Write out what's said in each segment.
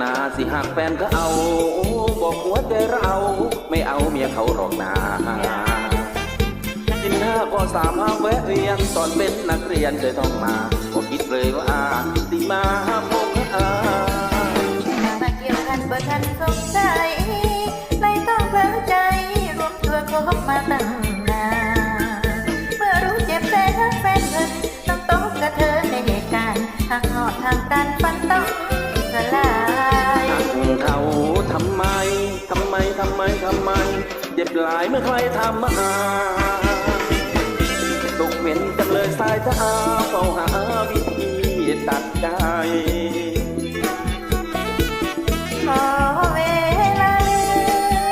นาสิหากแฟนก็เอา บอกหัวใจเรา ไม่เอาเมียเขาหรอกนากินหน้าก็สามารถแวะเวียนตอนเป็นนักเรียนเคยต้องมาก็คิดเลยว่าติมาพบอามาเกี่ยวกันบ่ทันสงสัยเลยต้องเผลอใจรวมตัวคบมาตั้งนานำไมทำไมทำไม เจ็บหลายเมื่อใครทำมาหาตกเหม็นจังเลยสายตาเฝ้าหาวิธีตัดใจขอเวลาลื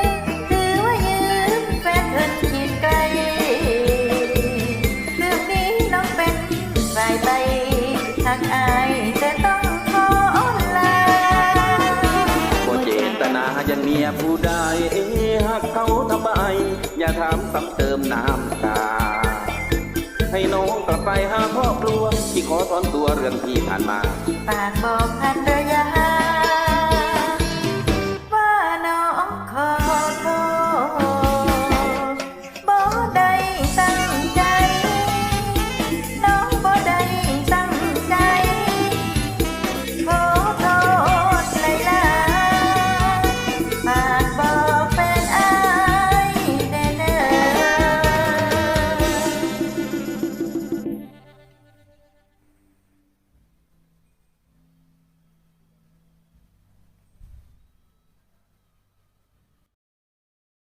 มถือว่ายืมแฟนเพิ่นคิดไกลเรื่องนี้น้องเป็นฝ่ายไปทางอาย ยันเมียผู้ใดหักเขาทำไมอย่าถามซ้ำเติมน้ำตา ให้น้องกลับไปหาครอบครัวที่ขอถอนตัวเรื่องที่ผ่านมา ปากบอก